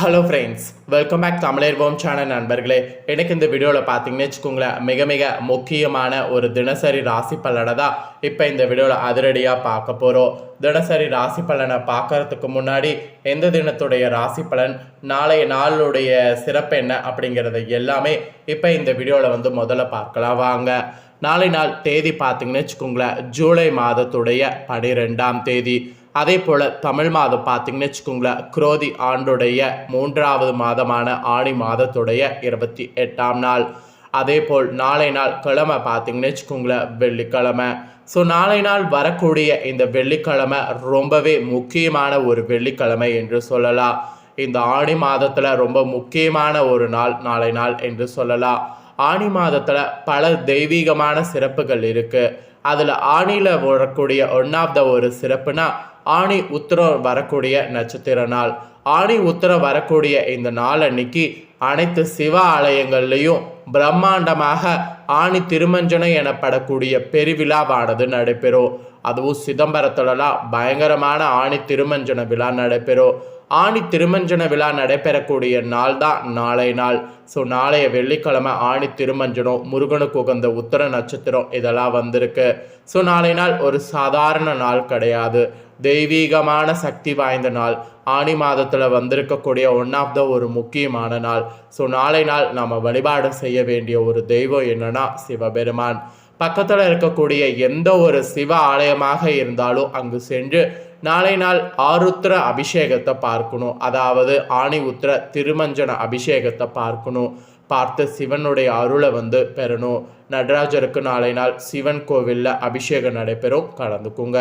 Hello friends welcome back Tamizharvom channel நண்பர்களே. எனக்கு இந்த வீடியோவில் பார்த்தீங்கன்னு வச்சுக்கோங்களேன் மிக மிக முக்கியமான ஒரு தினசரி ராசி பலனை தான் இப்போ இந்த வீடியோவில் அதிரடியாக பார்க்க போகிறோம் தினசரி ராசி பலனை பார்க்கறதுக்கு முன்னாடி எந்த தினத்துடைய ராசி பலன் நாளைய நாளுடைய சிறப்பு என்ன அப்படிங்கிறத எல்லாமே இப்போ இந்த வீடியோவில் வந்து முதல்ல பார்க்கலாம். வாங்க. நாளை நாள் தேதி பார்த்தீங்கன்னு வச்சுக்கோங்களேன் ஜூலை மாதத்துடைய பனிரெண்டாம் தேதி. அதே போல் தமிழ் மாதம் பார்த்தீங்கன்னு வச்சுக்கோங்களேன் குரோதி ஆண்டுடைய மூன்றாவது மாதமான ஆணி மாதத்துடைய இருபத்தி எட்டாம் நாள். அதே போல் நாளை நாள் கிழமை பார்த்தீங்கன்னு வச்சுக்கோங்களேன் வெள்ளிக்கிழமை. ஸோ நாளை நாள் வரக்கூடிய இந்த வெள்ளிக்கிழமை ரொம்பவே முக்கியமான ஒரு வெள்ளிக்கிழமை என்று சொல்லலாம். இந்த ஆணி மாதத்தில் ரொம்ப முக்கியமான ஒரு நாள் நாளை நாள் என்று சொல்லலாம். ஆணி மாதத்தில் பல தெய்வீகமான சிறப்புகள் இருக்குது அதில் ஆணியில் வரக்கூடிய ஒன் ஆஃப் த ஒரு சிறப்புனா ஆணி உத்தரம் வரக்கூடிய நட்சத்திர நாள். ஆணி உத்தரம் வரக்கூடிய இந்த நாள் அன்னைக்கு அனைத்து சிவ ஆலயங்கள்லையும் பிரம்மாண்டமாக ஆணி திருமஞ்சனம் எனப்படக்கூடிய பெருவிழாவானது நடைபெறும். அதுவும் சிதம்பரத்துலலாம் பயங்கரமான ஆணி திருமஞ்சன விழா நடைபெறும். ஆணி திருமஞ்சன விழா நடைபெறக்கூடிய நாள் தான் நாளை நாள். ஸோ நாளைய வெள்ளிக்கிழமை ஆணி திருமஞ்சனம் முருகனுக்கு உகந்த உத்தர நட்சத்திரம் இதெல்லாம் வந்திருக்கு. ஸோ நாளை நாள் ஒரு சாதாரண நாள் கிடையாது. தெய்வீகமான சக்தி வாய்ந்த நாள். ஆணி மாதத்தில் வந்திருக்கக்கூடிய ஒன் ஆஃப் த ஒரு முக்கியமான நாள். ஸோ நாளை நாள் நம்ம வழிபாடு செய்ய வேண்டிய ஒரு தெய்வம் என்னன்னா சிவபெருமான். பக்கத்தில் இருக்கக்கூடிய எந்த ஒரு சிவ ஆலயமாக இருந்தாலும் அங்கு சென்று நாளை நாள் ஆருத்ர அபிஷேகத்தை பார்க்கணும். அதாவது ஆணி உத்திர திருமஞ்சன அபிஷேகத்தை பார்க்கணும். பார்த்து சிவனுடைய அருளை வந்து பெறணும். நடராஜருக்கு நாளை நாள் சிவன் கோவிலில் அபிஷேகம் நடைபெறும். கலந்துக்குங்க.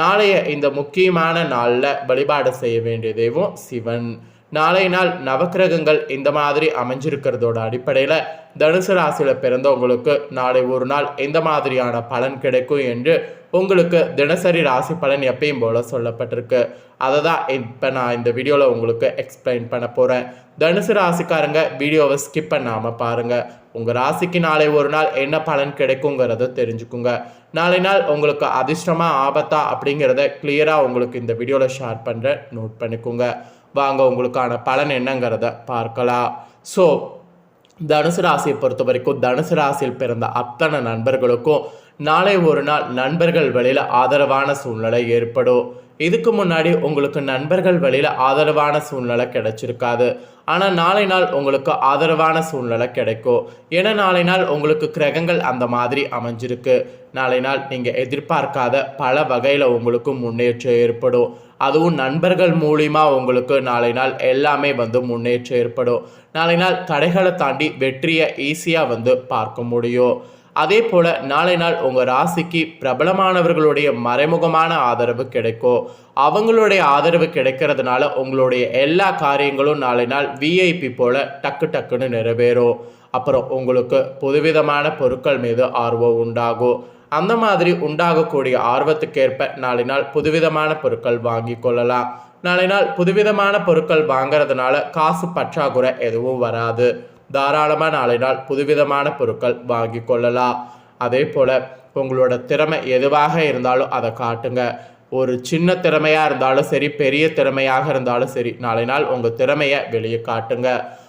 நாளைய இந்த முக்கியமான நாளில் வழிபாடு செய்ய வேண்டிய தெய்வம் சிவன். நாளை நாள் நவக்கிரகங்கள் இந்த மாதிரி அமைஞ்சிருக்கிறதோட அடிப்படையில் தனுசு ராசியில் பிறந்தவங்களுக்கு நாளை ஒரு நாள் எந்த மாதிரியான பலன் கிடைக்கும் என்று உங்களுக்கு தினசரி ராசி பலன் எப்பயும் போல சொல்லப்பட்டிருக்கு. அதை தான் இப்போ நான் இந்த வீடியோவில் உங்களுக்கு எக்ஸ்பிளைன் பண்ண போகிறேன் தனுசு ராசிக்காரங்க வீடியோவை ஸ்கிப் பண்ணாமல் பாருங்கள் உங்கள் ராசிக்கு நாளை ஒரு நாள் என்ன பலன் கிடைக்குங்கிறத தெரிஞ்சுக்குங்க. நாளை நாள் உங்களுக்கு அதிர்ஷ்டமாக ஆபத்தா அப்படிங்கிறத கிளியராக உங்களுக்கு இந்த வீடியோவில் ஷேர் பண்ணுறேன் நோட் பண்ணிக்கோங்க. வாங்க உங்களுக்கான பலன் என்னங்கிறத பார்க்கலாம். ஸோ தனுசு ராசியை பொறுத்த வரைக்கும் தனுசு ராசியில் பிறந்த அத்தனை நண்பர்களுக்கும் நாளை ஒரு நாள் நண்பர்கள் வழியில் ஆதரவான சூழ்நிலை ஏற்படும். இதுக்கு முன்னாடி உங்களுக்கு நண்பர்கள் வழியில் ஆதரவான சூழ்நிலை கிடைச்சிருக்காது. ஆனால் நாளை நாள் உங்களுக்கு ஆதரவான சூழ்நிலை கிடைக்கும். ஏன்னா நாளை நாள் உங்களுக்கு கிரகங்கள் அந்த மாதிரி அமைஞ்சிருக்கு. நாளை நாள் நீங்கள் எதிர்பார்க்காத பல வகையில் உங்களுக்கு முன்னேற்றம் ஏற்படும். அதுவும் நண்பர்கள் மூலிமா உங்களுக்கு நாளை நாள் எல்லாமே வந்து முன்னேற்றம் ஏற்படும். நாளை நாள் தடைகளை தாண்டி வெற்றியை ஈஸியாக வந்து பார்க்க முடியும். அதே போல் நாளை நாள் உங்கள் ராசிக்கு பிரபலமானவர்களுடைய மறைமுகமான ஆதரவு கிடைக்கும். அவங்களுடைய ஆதரவு கிடைக்கிறதுனால உங்களுடைய எல்லா காரியங்களும் நாளை நாள் விஐபி போல் டக்கு டக்குன்னு நிறைவேறும். அப்புறம் உங்களுக்கு புதுவிதமான பொருட்கள் மீது ஆர்வம் உண்டாகும். அந்த மாதிரி உண்டாகக்கூடிய ஆர்வத்துக்கேற்ப நாளை நாள் புதுவிதமான பொருட்கள் வாங்கி கொள்ளலாம். நாளை நாள் புதுவிதமான பொருட்கள் வாங்குறதுனால காசு பற்றாக்குறை எதுவும் வராது. தாராளமாக நாளை நாள் புதுவிதமான பொருட்கள் வாங்கி கொள்ளலாம். அதே போல் உங்களோட திறமை எதுவாக இருந்தாலும் அதை காட்டுங்க. ஒரு சின்ன திறமையாக இருந்தாலும் சரி பெரிய திறமையாக இருந்தாலும் சரி நாளை நாள் உங்கள் திறமையை வெளியே காட்டுங்க.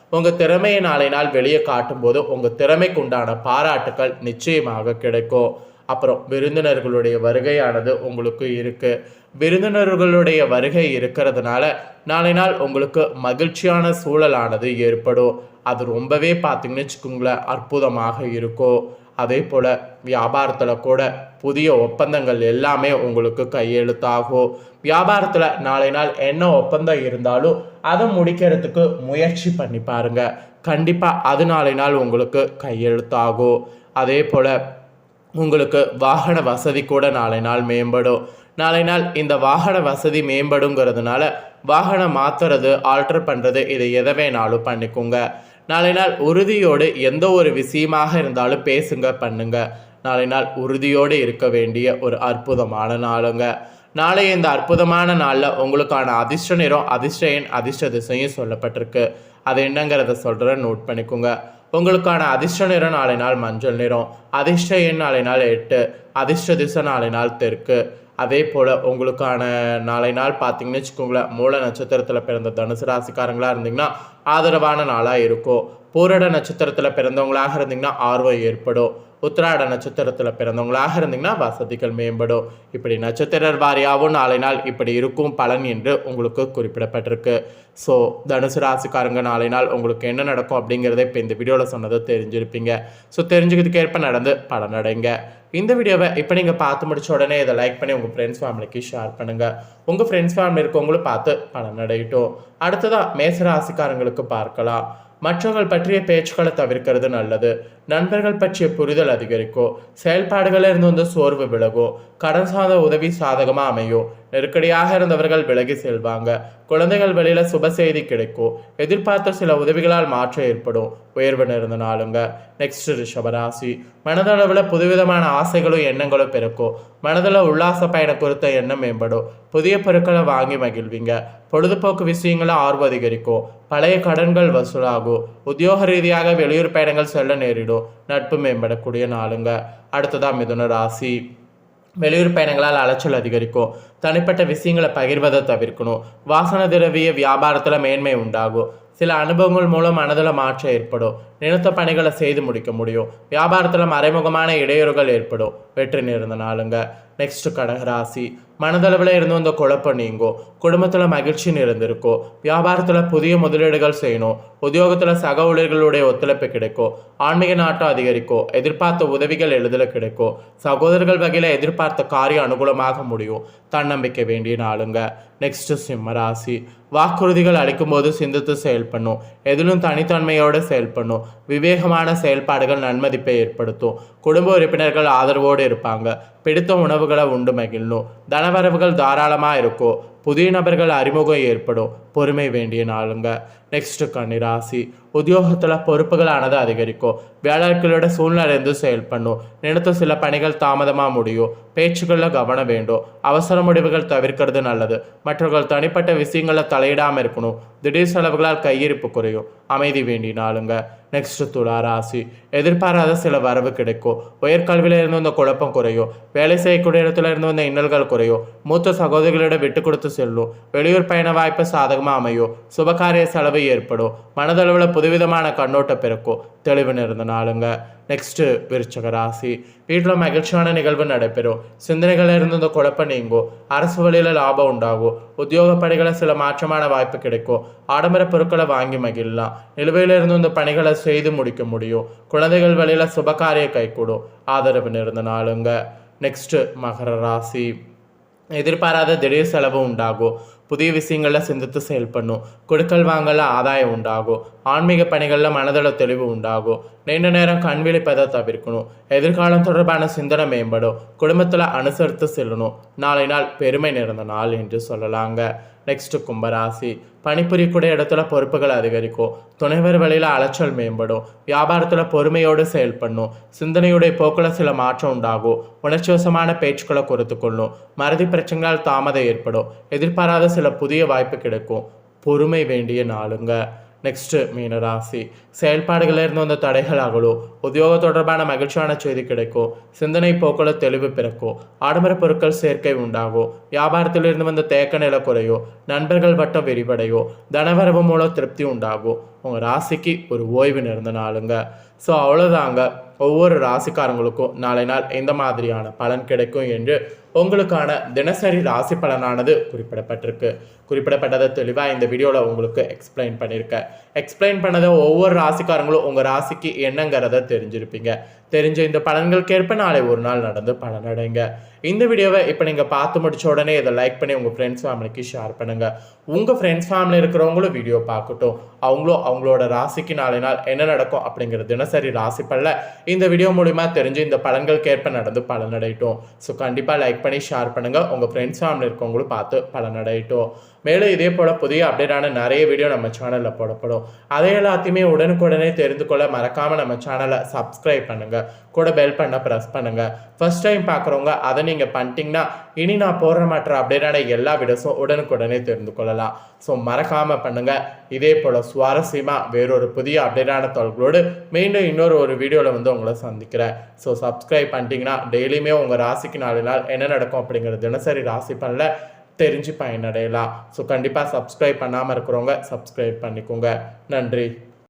உங்கள் திறமையை நாளை நாள் வெளியே காட்டும்போது உங்கள் திறமைக்கு உண்டான பாராட்டுக்கள் நிச்சயமாக கிடைக்கும். அப்புறம் விருந்தினர்களுடைய வருகையானது உங்களுக்கு இருக்குது விருந்தினர்களுடைய வருகை இருக்கிறதுனால நாளை நாள் உங்களுக்கு மகிழ்ச்சியான சூழலானது ஏற்படும். அது ரொம்பவே பார்த்தீங்கன்னு வச்சுக்கோங்களேன் அற்புதமாக இருக்கும் அதே போல் வியாபாரத்தில் கூட புதிய ஒப்பந்தங்கள் எல்லாமே உங்களுக்கு கையெழுத்தாகும் வியாபாரத்தில் நாளை நாள் என்ன ஒப்பந்தம் இருந்தாலும் அதை முடிக்கிறதுக்கு முயற்சி பண்ணி பாருங்கள் கண்டிப்பாக அது நாளை நாள் உங்களுக்கு கையெழுத்தாகும். அதே போல் உங்களுக்கு வாகன வசதி கூட நாளை நாள் மேம்படும். நாளை நாள் இந்த வாகன வசதி மேம்படுங்கிறதுனால வாகனம் மாற்றுறது ஆல்டர் பண்ணுறது இதை எதை வேணாலும் பண்ணிக்கோங்க. நாளை நாள் உறுதியோடு எந்த ஒரு விஷயமாக இருந்தாலும் பேசுங்க பண்ணுங்க. நாளை நாள் உறுதியோடு இருக்க வேண்டிய ஒரு அற்புதமான நாளுங்க. நாளை இந்த அற்புதமான நாளில் உங்களுக்கான அதிர்ஷ்ட நிறம் அதிர்ஷ்ட எண் அதிர்ஷ்ட திசையும் சொல்லப்பட்டிருக்கு. அது என்னங்கிறத சொல்கிற நோட் பண்ணிக்கோங்க. உங்களுக்கான அதிர்ஷ்ட நிறம் நாளை நாள் மஞ்சள் நிறம் அதிர்ஷ்ட எண் நாளை நாள் எட்டு அதிர்ஷ்ட திசை நாளை நாள் தெற்கு. அதே போல் உங்களுக்கான நாளை நாள் பார்த்தீங்கன்னு வச்சுக்கோங்களேன் மூல நட்சத்திரத்தில் பிறந்த தனுசு ராசிக்காரங்களாக இருந்தீங்கன்னா ஆதரவான நாளாக இருக்கும். பூரட நட்சத்திரத்தில் பிறந்தவங்களாக இருந்தீங்கன்னா ஆர்வம் ஏற்படும். உத்திராட நட்சத்திரத்தில் பிறந்தவங்களாக இருந்தீங்கன்னா வசதிகள் மேம்படும். இப்படி நட்சத்திர வாரியாகவும் நாளை நாள் இப்படி இருக்கும் பலன் என்று உங்களுக்கு குறிப்பிடப்பட்டிருக்கு. ஸோ தனுசு ராசிக்காரங்க நாளை நாள் உங்களுக்கு என்ன நடக்கும் அப்படிங்கிறத இப்போ இந்த வீடியோவில் சொன்னதை தெரிஞ்சிருப்பீங்க. ஸோ தெரிஞ்சுக்கிறதுக்கு ஏற்ப நடந்து பலனடைங்க இந்த வீடியோவை இப்போ நீங்கள் பார்த்து முடிச்ச உடனே இதை லைக் பண்ணி உங்கள் ஃப்ரெண்ட்ஸ் ஃபேமிலிக்கு ஷேர் பண்ணுங்கள் உங்கள் ஃப்ரெண்ட்ஸ் ஃபேமிலி இருக்கவங்களும் பார்த்து பலனடையட்டும் அடுத்ததாக மேச ராசிக்காரங்களுக்கு பார்க்கலாம். மற்றவர்கள் பற்றிய பேச்சுக்களை தவிர்க்கிறது நல்லது. நண்பர்கள் பற்றிய புரிதல் அதிகரிக்கும். செயல்பாடுகளிலிருந்து வந்து சோர்வு விலகும். கடன் சார்ந்த உதவி சாதகமாக அமையும். நெருக்கடியாக இருந்தவர்கள் விலகி செல்வாங்க. குழந்தைகள் வெளியில சுப செய்தி கிடைக்கும். எதிர்பார்த்த சில உதவிகளால் மாற்றம் ஏற்படும். உயர்வு நிறந்தனாலுங்க நெக்ஸ்ட் ரிஷபராசி. மனதளவில் புதுவிதமான ஆசைகளும் எண்ணங்களும் பிறக்கும். மனதில் உல்லாச பயணம் குறித்த எண்ணம் மேம்படும். புதிய பொருட்களை வாங்கி மகிழ்வீங்க. பொழுதுபோக்கு விஷயங்களை ஆர்வம் அதிகரிக்கும். பழைய கடன்கள் வசூலாகும். உத்தியோக ரீதியாக வெளியூர் பயணங்கள் செல்ல நேரிடும். நட்பு மேம்படக்கூடிய நாளுங்க. அடுத்ததான் மிதுன ராசி. வெளியூர் பயணங்களால் அலைச்சல் அதிகரிக்கும். தனிப்பட்ட விஷயங்களை பகிர்வதை தவிர்க்கணும். வாசன திரவிய வியாபாரத்தில் மேன்மை உண்டாகும். சில அனுபவங்கள் மூலம் மனதில் மாற்றம் ஏற்படும். நினைத்த பணிகளை செய்து முடிக்க முடியும். வியாபாரத்தில் மறைமுகமான இடையூறுகள் ஏற்படும். வெற்றி நிறந்த நாளுங்க. நெக்ஸ்ட் கடகராசி. மனதளவில் இருந்து வந்த குழப்பம் நீங்கும் குடும்பத்தில் மகிழ்ச்சி நிறந்திருக்கும் வியாபாரத்தில் புதிய முதலீடுகள் செய்யணும் உத்தியோகத்தில் சக ஊழியர்களுடைய ஒத்துழைப்பு கிடைக்கும் ஆன்மீக நாட்டம் அதிகரிக்கும் எதிர்பார்த்த உதவிகள் எளிதில் கிடைக்கும் சகோதரர்கள் வகையில் எதிர்பார்த்த காரியம் அனுகூலமாக முடியும். தன்னம்பிக்கை வேண்டிய நாளுங்க. நெக்ஸ்ட் சிம்மராசி வாக்குறுதிகள் அளிக்கும்போது சிந்தித்து செயல்படணும். எதிலும் தனித்தன்மையோடு செயல்படணும். விவேகமான செயல்பாடுகள் நன்மதிப்பை ஏற்படுத்தும். குடும்ப உறுப்பினர்கள் ஆதரவோடு இருப்பாங்க. பிடித்த உணவுகளை உண்டு மகிழணும் தனவரவுகள் தாராளமாக இருக்கும். புதிய நபர்கள் அறிமுகம் ஏற்படும். பொறுமை வேண்டிய நாளுங்க. நெக்ஸ்ட் கன்னிராசி உத்தியோகத்தில் பொறுப்புகளானது அதிகரிக்கும். வேலைகளோட சூழ்நிலைந்து செயல்படணும். நினைத்த சில பணிகள் தாமதமாக முடியும். பேச்சுக்களில் கவனம் வேண்டும். அவசர முடிவுகள் தவிர்க்கிறது நல்லது. மற்றவர்கள் தனிப்பட்ட விஷயங்களில் தலையிடாமல் இருக்கணும். திடீர் செலவுகளால் கையிருப்பு குறையும். அமைதி வேண்டிய நாளுங்க. நெக்ஸ்ட் துலா ராசி. எதிர்பாராத சில வரவு கிடைக்கும். உயர்கல்வியில இருந்து வந்த குழப்பம் குறையும். வேலை செய்யக்கூடிய இடத்துல இருந்து வந்த இன்னல்கள் குறையும். மூத்த சகோதரிகளிடம் விட்டு கொடுத்து செல்லும். வெளியூர் பயண வாய்ப்பு சாதகமாக அமையும் சுபகாரிய செலவு ஏற்படும். மனதளவில் புதுவிதமான கண்ணோட்டம் பிறக்கும். தெளிவு நிறந்த நாளுங்க. நெக்ஸ்ட்டு விருச்சக ராசி. வீட்டில் மகிழ்ச்சியான நிகழ்வு நடைபெறும். சிந்தனைகள் இருந்து இந்த குழப்பம் நீங்கும். அரசு வழியில் லாபம் உண்டாகும். உத்தியோக பணிகளை சில மாற்றமான வாய்ப்பு கிடைக்கும். ஆடம்பர பொருட்களை வாங்கி மகிழலாம். நிலுவையில் இருந்து இந்த பணிகளை செய்து முடிக்க முடியும். குழந்தைகள் வழியில் சுபகாரிய கைகூடும். ஆதரவு நிறந்த நாளுங்க. நெக்ஸ்ட்டு மகர ராசி. எதிர்பாராத திடீர் செலவு உண்டாகும். புதிய விஷயங்களில் சிந்தித்து செயல்படணும் கொடுக்கல் வாங்கல ஆதாயம் உண்டாகும். ஆன்மீக பணிகளில் மனதள தெளிவு உண்டாகும். நீண்ட நேரம் கண் விழிப்பதை தவிர்க்கணும். எதிர்காலம் தொடர்பான சிந்தனை மேம்படும். குடும்பத்தில் அனுசரித்து செல்லணும். நாளை நாள் பெருமை நிறைந்த நாள் என்று சொல்லலாங்க. நெக்ஸ்ட் கும்பராசி பணிபுரியக்கூடிய இடத்துல பொறுப்புகள் அதிகரிக்கும் துணைவர் வழியில் அலைச்சல் மேம்படும் வியாபாரத்தில் பொறுமையோடு செயல்படணும் சிந்தனையுடைய போக்கில் சில மாற்றம் உண்டாகும் உணர்ச்சிவசமான பேச்சுக்களை குறைத்து கொள்ளும் மறதி பிரச்சனைகளால் தாமதம் ஏற்படும் எதிர்பாராத சில புதிய வாய்ப்பு கிடைக்கும் பொறுமை வேண்டிய நாளுங்க நெக்ஸ்ட்டு மீனராசி. செயல்பாடுகளில் இருந்து வந்த தடைகளாகலோ உத்தியோக தொடர்பான மகிழ்ச்சியான செய்தி கிடைக்கும் சிந்தனை போக்குல தெளிவு பிறக்கும் ஆடம்பர பொருட்கள் சேர்க்கை உண்டாகும் வியாபாரத்திலிருந்து வந்த தேக்க நில குறையோ நண்பர்கள் வட்டம் விரிவடையோ தனவரவு மூலம் திருப்தி உண்டாகும் உங்கள் ராசிக்கு ஒரு ஓய்வு நிறந்த நாளுங்க. ஸோ அவ்வளோதாங்க ஒவ்வொரு ராசிக்காரங்களுக்கும் நாளை நாள் எந்த மாதிரியான பலன் கிடைக்கும் என்று உங்களுக்கான தினசரி ராசி பலனானது குறிப்பிடப்பட்டிருக்கு. குறிப்பிடப்பட்டதை தெளிவாக இந்த வீடியோவில் உங்களுக்கு எக்ஸ்பிளைன் பண்ணியிருக்கேன். எக்ஸ்பிளைன் பண்ணதை ஒவ்வொரு ராசிக்காரங்களும் உங்கள் ராசிக்கு என்னங்கிறத தெரிஞ்சிருப்பீங்க. தெரிஞ்ச இந்த பலன்களுக்கேற்ப நாளை ஒரு நாள் நடந்து பலனடைங்க இந்த வீடியோவை இப்போ நீங்கள் பார்த்து முடிச்ச உடனே இதை லைக் பண்ணி உங்கள் ஃப்ரெண்ட்ஸ் ஃபேமிலிக்கு ஷேர் பண்ணுங்கள் உங்கள் ஃப்ரெண்ட்ஸ் ஃபேமிலி இருக்கிறவங்களும் வீடியோ பார்க்கட்டும். அவங்களும் அவங்களோட ராசிக்கு நாளை நாள் என்ன நடக்கும் அப்படிங்கிற தினசரி ராசி பல்ல இந்த வீடியோ மூலிமா தெரிஞ்சு இந்த பலன்களுக்கேற்ப நடந்து பலனடையட்டும் ஸோ கண்டிப்பாக லைக் பண்ணி ஷேர் பண்ணுங்கள் உங்கள் ஃப்ரெண்ட்ஸ் ஃபேமிலி இருக்கவங்களும் பார்த்து பலனடையட்டும் மேலும் இதே போல் புதிய அப்டேட்டான நிறைய வீடியோ நம்ம சேனலில் போடப்படும். அதை எல்லாத்தையுமே உடனுக்குடனே தெரிந்து கொள்ள மறக்காமல் நம்ம சேனலை சப்ஸ்கிரைப் பண்ணுங்கள் கூட பெல் பண்ண ப்ரெஸ் பண்ணுங்கள் ஃபர்ஸ்ட் டைம் பார்க்குறவங்க அதை நீங்கள் பண்ணிட்டீங்கன்னா இனி நான் போடுற மற்ற அப்டேட்டான எல்லா வீடியோஸும் உடனுக்குடனே தெரிந்து கொள்ளலாம். ஸோ மறக்காமல் பண்ணுங்கள் இதே போல் சுவாரஸ்யமாக வேறொரு புதிய அப்டேட்டான தொழில்களோடு மீண்டும் இன்னொரு ஒரு வீடியோவில் வந்து உங்களை சந்திக்கிறேன். ஸோ சப்ஸ்கிரைப் பண்ணிட்டீங்கன்னா டெய்லியுமே உங்கள் ராசிக்கு நாலு நாள் என்ன நடக்கும் அப்படிங்கிற தினசரி ராசி பண்ணல தெரிஞ்சு பயனடையலாம். ஸோ கண்டிப்பாக சப்ஸ்கிரைப் பண்ணாமல் இருக்கிறவங்க சப்ஸ்கிரைப் பண்ணிக்கோங்க. நன்றி.